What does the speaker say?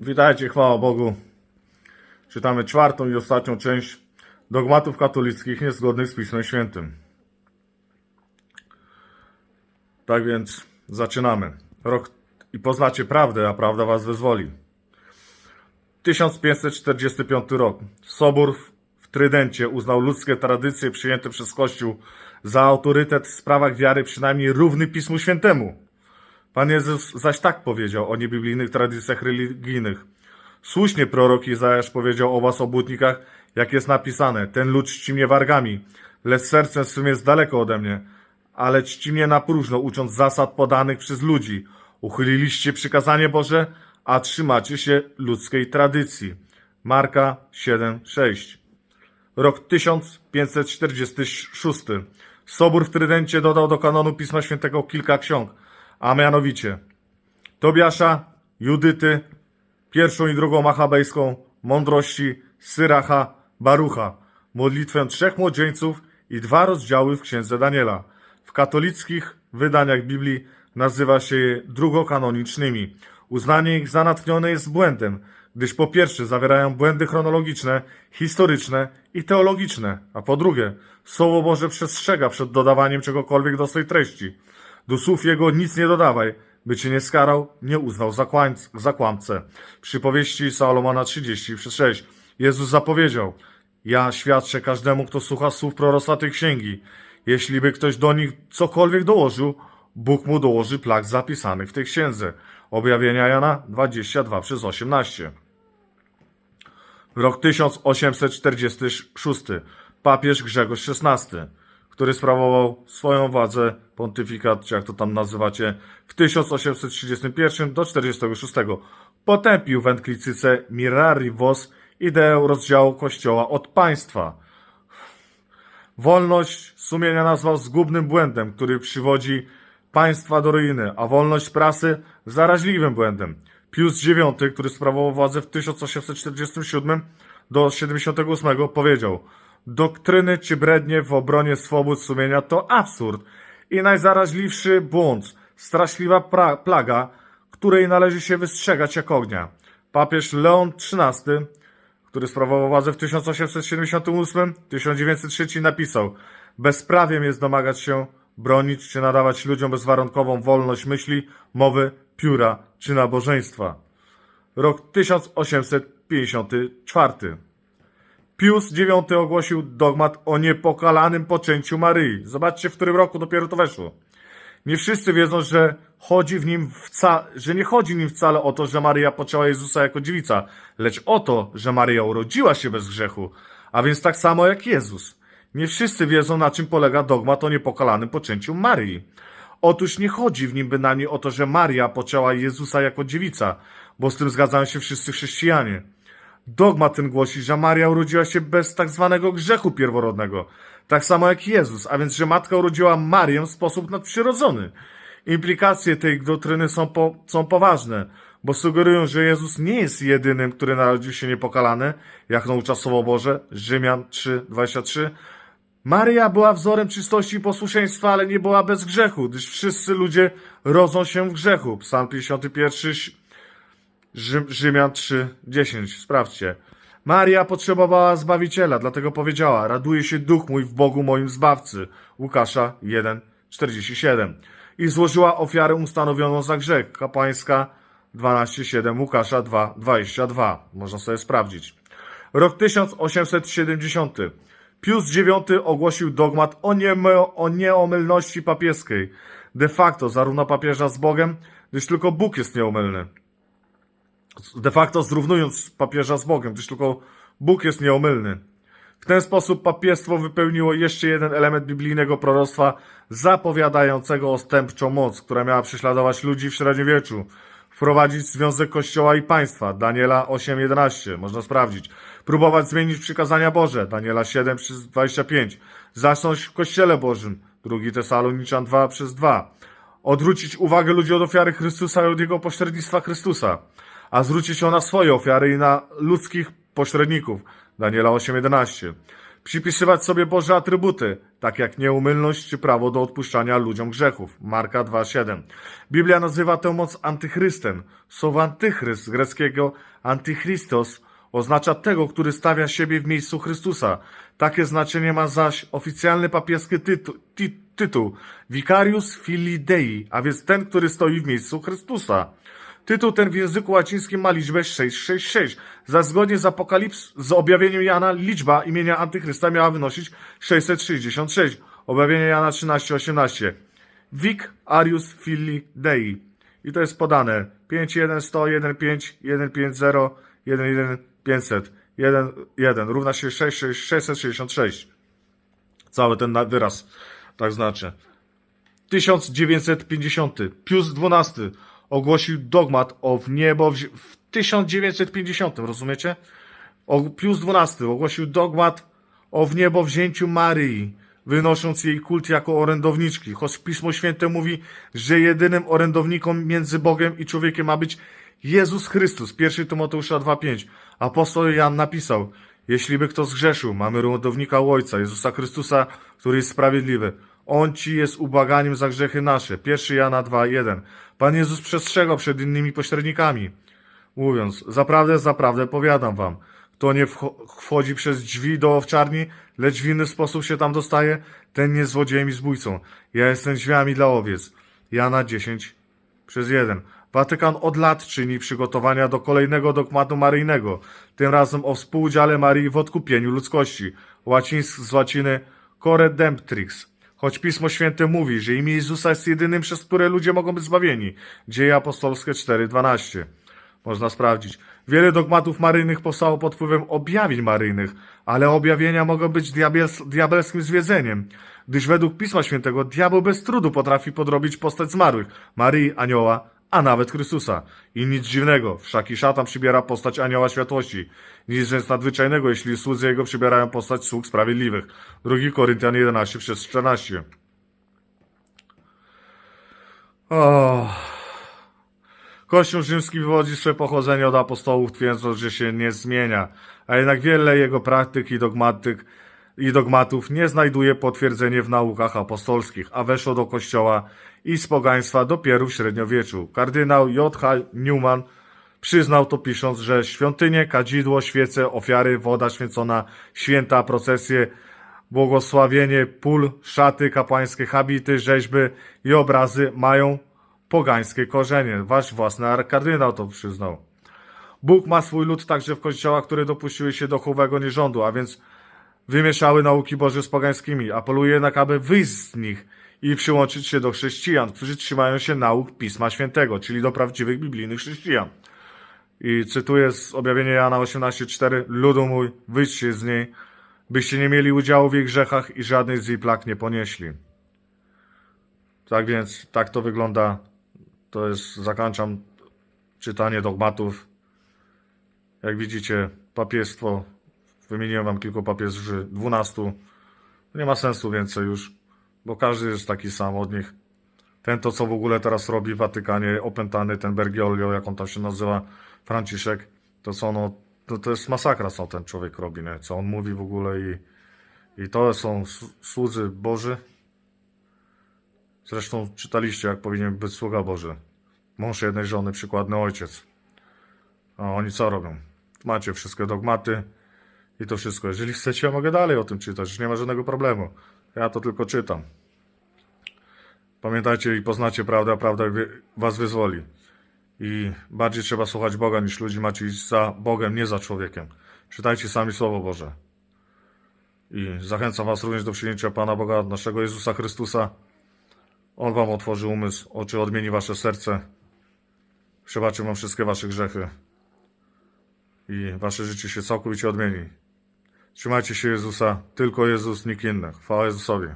Witajcie, chwała Bogu. Czytamy czwartą i ostatnią część dogmatów katolickich niezgodnych z Pismem Świętym. Tak więc zaczynamy. Rok i poznacie prawdę, a prawda was wyzwoli. 1545 rok. Sobór w- Trydencie uznał ludzkie tradycje przyjęte przez Kościół za autorytet w sprawach wiary przynajmniej równy Pismu Świętemu. Pan Jezus zaś tak powiedział o niebiblijnych tradycjach religijnych. Słusznie prorok Izajasz powiedział o was obłudnikach, jak jest napisane, ten lud czci mnie wargami, lecz sercem swym jest daleko ode mnie, ale czci mnie na próżno, ucząc zasad podanych przez ludzi. Uchyliliście przykazanie Boże, a trzymacie się ludzkiej tradycji. Marka 7:6. Rok 1546. Sobór w Trydencie dodał do kanonu Pisma Świętego kilka ksiąg, a mianowicie Tobiasza, Judyty, pierwszą i drugą machabejską, mądrości, Syracha, Barucha, modlitwę trzech młodzieńców i dwa rozdziały w księdze Daniela. W katolickich wydaniach Biblii nazywa się je drugokanonicznymi. Uznanie ich za natchnione jest błędem, gdyż po pierwsze zawierają błędy chronologiczne, historyczne i teologiczne, a po drugie Słowo Boże przestrzega przed dodawaniem czegokolwiek do swej treści. Do słów jego nic nie dodawaj, by cię nie skarał, nie uznał za, kłamcę. Przypowieści Salomona 30 przez 6. Jezus zapowiedział, ja świadczę każdemu, kto słucha słów proroctwa tej księgi. Jeśli by ktoś do nich cokolwiek dołożył, Bóg mu dołoży plag zapisanych w tej księdze. Objawienia Jana 22 przez 18. Rok 1846. Papież Grzegorz XVI, który sprawował swoją władzę, pontyfikat, czy jak to tam nazywacie, w 1831 do 46. Potępił w enklicyce Mirari Vos ideę rozdziału Kościoła od państwa. Wolność sumienia nazwał zgubnym błędem, który przywodzi państwa do ruiny, a wolność prasy zaraźliwym błędem. Pius IX, który sprawował władzę w 1847 do 78, powiedział: Doktryny czy brednie w obronie swobód sumienia to absurd i najzaraźliwszy błąd, straszliwa plaga, której należy się wystrzegać jak ognia. Papież Leon XIII który sprawował władzę w 1878-1903 napisał Bezprawiem jest domagać się, bronić czy nadawać ludziom bezwarunkową wolność myśli, mowy, pióra czy nabożeństwa. Rok 1854. Pius IX ogłosił dogmat o niepokalanym poczęciu Maryi. Zobaczcie, w którym roku dopiero to weszło. Nie wszyscy wiedzą, że chodzi w nim wca- że nie chodzi w nim wcale o to, że Maryja poczęła Jezusa jako dziewica, lecz o to, że Maryja urodziła się bez grzechu, a więc tak samo jak Jezus. Nie wszyscy wiedzą, na czym polega dogmat o niepokalanym poczęciu Maryi. Otóż nie chodzi w nim bynajmniej o to, że Maria poczęła Jezusa jako dziewica, bo z tym zgadzają się wszyscy chrześcijanie. Dogmat ten głosi, że Maria urodziła się bez tak zwanego grzechu pierworodnego, tak samo jak Jezus, a więc, że matka urodziła Marię w sposób nadprzyrodzony. Implikacje tej doktryny są, po, są poważne, bo sugerują, że Jezus nie jest jedynym, który narodził się niepokalany, jak naucza Słowo Boże, Rzymian 3:23. Maria była wzorem czystości i posłuszeństwa, ale nie była bez grzechu, gdyż wszyscy ludzie rodzą się w grzechu. Psalm 51, Rzym, Rzymian 3, 10. Sprawdźcie. Maria potrzebowała Zbawiciela, dlatego powiedziała, raduje się duch mój w Bogu moim Zbawcy. Łukasza 1, 47. I złożyła ofiarę ustanowioną za grzech. Kapłańska 12,7 Łukasza 2, 22. Można sobie sprawdzić. Rok 1870. Pius IX ogłosił dogmat o, nieme, o nieomylności papieskiej. De facto zarówno papieża z Bogiem, gdyż tylko Bóg jest nieomylny de facto zrównując papieża z Bogiem, gdyż tylko Bóg jest nieomylny. W ten sposób papiestwo wypełniło jeszcze jeden element biblijnego proroctwa zapowiadającego ostępczą moc, która miała prześladować ludzi w średniowieczu, wprowadzić związek Kościoła i państwa, Daniela 8:11, można sprawdzić, próbować zmienić przykazania Boże, Daniela 7 przez 25, zasnąć w Kościele Bożym, 2 Tesaloniczan 2 przez 2, odwrócić uwagę ludzi od ofiary Chrystusa i od jego pośrednictwa Chrystusa, a zwrócić ją na swoje ofiary i na ludzkich pośredników. Daniela 8:11. Przypisywać sobie Boże atrybuty. tak jak nieumylność czy prawo do odpuszczania ludziom grzechów. Marka 2,7. Biblia nazywa tę moc antychrystem. Słowo antychryst z greckiego antychristos oznacza tego, który stawia siebie w miejscu Chrystusa. Takie znaczenie ma zaś oficjalny papieski tytu, ty, tytuł Vicarius Filii Dei, a więc ten, który stoi w miejscu Chrystusa. Tytuł ten w języku łacińskim ma liczbę 666. Za zgodnie z Apokalips, z objawieniem Jana, liczba imienia Antychrysta miała wynosić 666. Objawienie Jana 1318. Vic Arius Filii Dei. I to jest podane 51 100 15 150 11 500 1 1 równa się 6, 6, 666. Cały ten wyraz tak znaczy. 1950. Pius XII ogłosił dogmat o w niebo w 1950, rozumiecie? O, Pius XII ogłosił dogmat o w niebo wzięciu Maryi, wynosząc jej kult jako orędowniczki, choć Pismo Święte mówi, że jedynym orędownikiem między Bogiem i człowiekiem ma być Jezus Chrystus. 1 Tymoteusza 2,5. Apostoł Jan napisał, jeśli by kto zgrzeszył, mamy orędownika u Ojca, Jezusa Chrystusa, który jest sprawiedliwy. On ci jest ubłaganiem za grzechy nasze. 1 Jana 2,1. Pan Jezus przestrzegał przed innymi pośrednikami mówiąc, zaprawdę, zaprawdę powiadam wam, kto nie wcho- wchodzi przez drzwi do owczarni, lecz w inny sposób się tam dostaje, ten nie złodziejem i zbójcą. Ja jestem drzwiami dla owiec. Jana 10 przez 1. Watykan od lat czyni przygotowania do kolejnego dogmatu maryjnego, tym razem o współudziale Marii w odkupieniu ludzkości. Łacińsk z łaciny Coredemptrix. Choć Pismo Święte mówi, że imię Jezusa jest jedynym, przez które ludzie mogą być zbawieni. Dzieje apostolskie 4:12. Można sprawdzić. Wiele dogmatów maryjnych powstało pod wpływem objawień maryjnych, ale objawienia mogą być diabels, diabelskim zwiedzeniem, gdyż według Pisma Świętego diabeł bez trudu potrafi podrobić postać zmarłych, Maryi, anioła, a nawet Chrystusa. I nic dziwnego, wszak i szatan przybiera postać anioła światłości. Nic więc nadzwyczajnego, jeśli słudzy jego przybierają postać sług sprawiedliwych. 2 Koryntian 11 przez 14. Oh. Kościół rzymski wywodzi swe pochodzenie od apostołów, twierdząc, że się nie zmienia, a jednak wiele jego praktyk i dogmatyk i dogmatów nie znajduje potwierdzenia w naukach apostolskich, a weszło do kościoła i z pogaństwa dopiero w średniowieczu. Kardynał J.H. Newman przyznał to pisząc, że świątynie, kadzidło, świece, ofiary, woda święcona, święta, procesje, błogosławienie, pól, szaty kapłańskie, habity, rzeźby i obrazy mają pogańskie korzenie. Wasz własny kardynał to przyznał. Bóg ma swój lud także w kościołach, które dopuściły się dochowego nierządu, a więc wymieszały nauki Boże z pogańskimi. Apeluje jednak, aby wyjść z nich i przyłączyć się do chrześcijan, którzy trzymają się nauk Pisma Świętego, czyli do prawdziwych biblijnych chrześcijan. I cytuję z objawienia Jana 18:4: Ludu mój, wyjdźcie z niej, byście nie mieli udziału w jej grzechach i żadnej z jej plag nie ponieśli. Tak więc, tak to wygląda. To jest, zakończam czytanie dogmatów. Jak widzicie, papiestwo, wymieniłem wam kilku papieży, dwunastu. Nie ma sensu więcej już, bo każdy jest taki sam od nich. Ten to, co w ogóle teraz robi w Watykanie, opętany, ten Bergoglio, jak on tam się nazywa, Franciszek, to co ono, to, to jest masakra, co ten człowiek robi, nie? co on mówi w ogóle i, i to są słudzy Boży. Zresztą czytaliście, jak powinien być sługa Boży. Mąż jednej żony, przykładny ojciec. A oni co robią? Macie wszystkie dogmaty i to wszystko. Jeżeli chcecie, ja mogę dalej o tym czytać, już nie ma żadnego problemu. Ja to tylko czytam. Pamiętajcie i poznacie prawdę, a prawda was wyzwoli. I bardziej trzeba słuchać Boga niż ludzi. Macie iść za Bogiem, nie za człowiekiem. Czytajcie sami Słowo Boże. I zachęcam was również do przyjęcia Pana Boga, naszego Jezusa Chrystusa. On wam otworzy umysł, oczy odmieni wasze serce. Przebaczy wam wszystkie wasze grzechy. I wasze życie się całkowicie odmieni. Trzymajcie się Jezusa, tylko Jezus, nikt inny. Chwała Jezusowi.